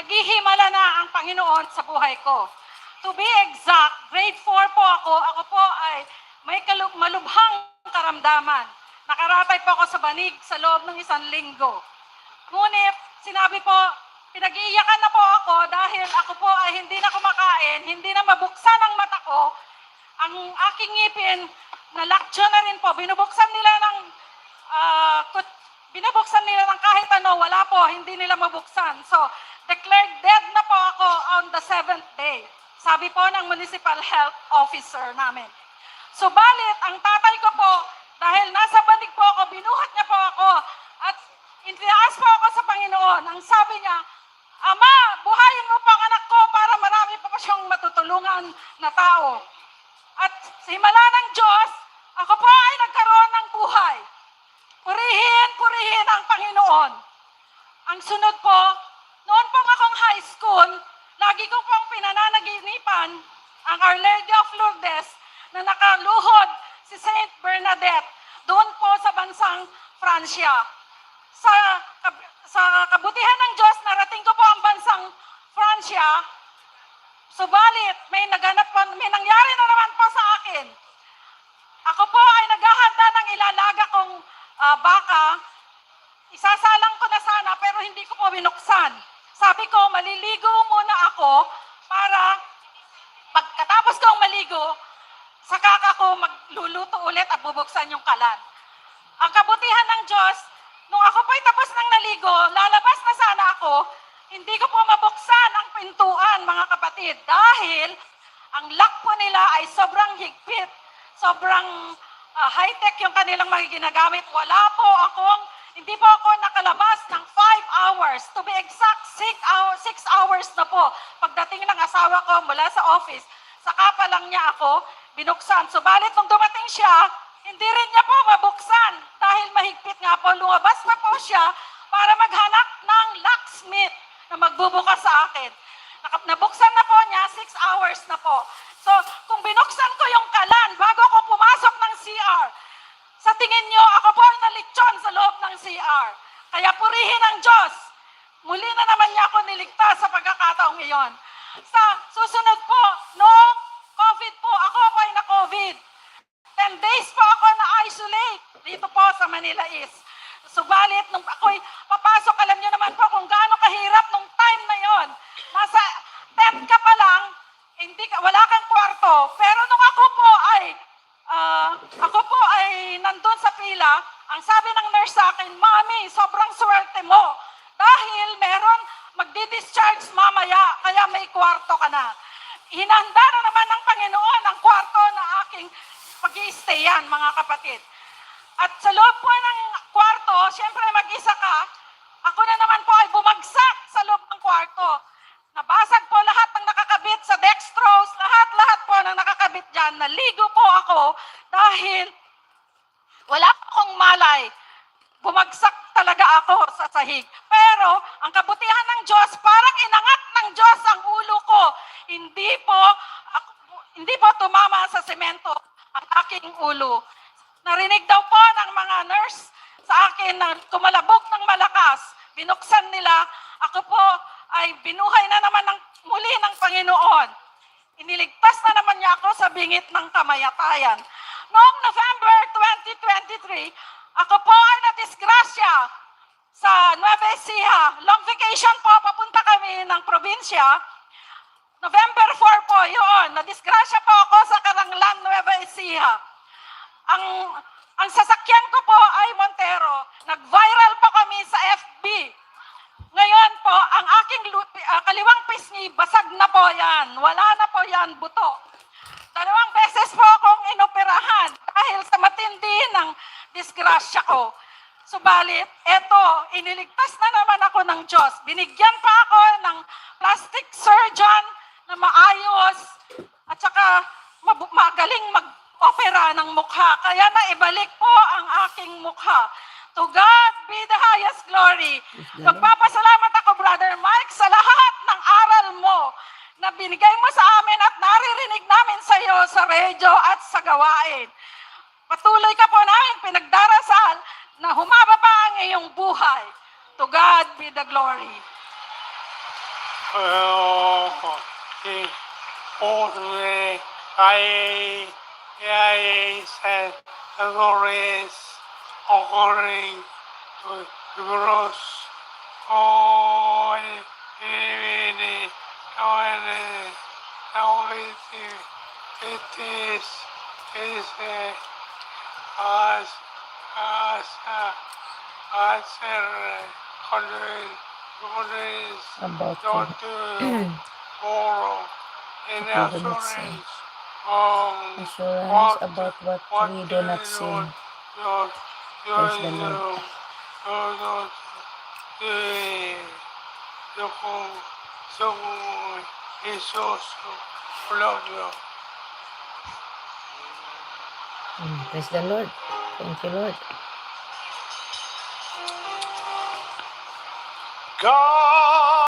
naghihimala na ang Panginoon sa buhay ko. To be exact, grade 4 po ako. Ako po ay may malubhang karamdaman. Nakaratay po ako sa banig sa loob ng isang linggo. Ngunit, sinabi po, pinag-iiyakan na po ako dahil ako po ay hindi na kumakain, hindi na mabuksan ang mata ko. Ang aking ngipin, nalaktyo na rin po. Binubuksan nila ng kut- binubuksan nila ng kahit ano, wala po, hindi nila mabuksan. So, declared dead na po ako on the seventh day. Sabi po ng municipal health officer namin. Subalit, ang tatay ko po, dahil nasa banig po ako, binuhat niya po ako at intinaas po ako sa Panginoon. Ang sabi niya, Ama, buhayin mo pa ang anak ko para marami pa pa siyang matutulungan na tao. At sa himala ng Diyos, ako po ay nagkaroon ng buhay. Purihin, purihin ang Panginoon. Ang sunod po, noon pong akong high school, lagi ko pong pinananaginipan ang Our Lady of Lourdes na nakaluhod si Saint Bernadette doon po sa bansang Francia. Sa, sa kabutihan ng Diyos, narating ko po ang bansang Francia, subalit may naganap may nangyari na naman po sa akin. Ako po ay naghahanda ng ilalaga kong ah, baka. Isasalang ko na sana pero hindi ko po binuksan. Sabi ko, maliligo muna ako para pagkatapos kong maligo, saka ako magluluto ulit at bubuksan yung kalan. Ang kabutihan ng Diyos, nung ako po'y tapos ng naligo, lalabas na sana ako, hindi ko po mabuksan ang pintuan, mga kapatid, dahil ang lock po nila ay sobrang higpit, sobrang ah, high-tech yung kanilang mga ginagamit. Wala po akong, hindi po ako nakalabas ng 5 hours. To be exact, 6 hours, six hours na po. Pagdating ng asawa ko mula sa office, saka pa lang niya ako binuksan. Subalit nung dumating siya, hindi rin niya po mabuksan dahil mahigpit nga po. Lumabas na po siya para maghanap ng locksmith na magbubukas sa akin. Nabuksan na po niya, 6 hours na po. So, kung binuksan ko yung kalan bago ko pumasok ng CR, sa tingin niyo, ako po ay nalitsyon sa loob ng CR. Kaya purihin ang Diyos. Muli na naman niya ako niligtas sa pagkakataong iyon. Sa susunod po, noong COVID po, ako po ay na-COVID. 10 days po ako na-isolate dito po sa Manila East. Subalit, nung ako'y papasok, alam niyo naman po kung gaano kahirap nung time na yon. Nasa tent ka pa lang, hindi ka, wala kang kwarto. Pero nung ako po ay, ah, ako po ay nandun sa pila, ang sabi ng nurse sa akin, Mami, sobrang swerte mo. Dahil meron magdi-discharge mamaya, kaya may kwarto ka na. Hinanda na naman ng Panginoon ang kwarto na aking pag stayan mga kapatid. At sa loob po ng kwarto, siyempre mag-isa ka, ako na naman po ay bumagsak sa loob ng kwarto. Nabasag po lahat ng nakakabit sa dextrose, lahat-lahat po ng nakakabit dyan. Naligo po ako dahil wala akong malay. Bumagsak talaga ako sa sahig. Pero ang kabutihan ng Diyos, parang inangat ng Diyos ang ulo ko. Hindi po, ako, hindi po tumama sa semento ang aking ulo. Narinig daw po ng mga nurse sa akin na kumalabog ng malakas. Binuksan nila. Ako po ay binuhay na naman ng, muli ng Panginoon. Iniligtas na naman niya ako sa bingit ng kamayatayan. Noong November 2023, ako po ay nadisgrasya sa Nueva Ecija. Long vacation po, papunta kami ng probinsya. November 4 po, yun. Nadisgrasya po ako sa Karanglan, Nueva Ecija. Ang, ang sasakyan ko po ay Montero. Nag-viral po kami sa FB. Ngayon po, ang aking ah, kaliwang pisngi, basag na po yan. Wala na po yan, buto. Dalawang beses po inoperahan dahil sa matindi ng disgrasya ko. Subalit, eto, iniligtas na naman ako ng Diyos. Binigyan pa ako ng plastic surgeon na maayos at saka magaling mag-opera ng mukha. Kaya naibalik po ang aking mukha. To God be the highest glory. Magpapasalamat ako, Brother Mike, sa lahat ng aral mo na binigay mo sa amin at naririnig namin sa iyo sa radyo at sa gawain. Patuloy ka po namin pinagdarasal na humaba pa ang iyong buhay. To God be the glory. ordinary I I said Dolores according to Hebrews divinity Padre, auricitis, ese, as, asa, aser, honoris, honoris, dotu, moral, and assurance, assurance what, about what, what we do not see. Lord, the Lord not, eh, so Jesus Claudio. Mm, Praise the Lord. Thank you, Lord. God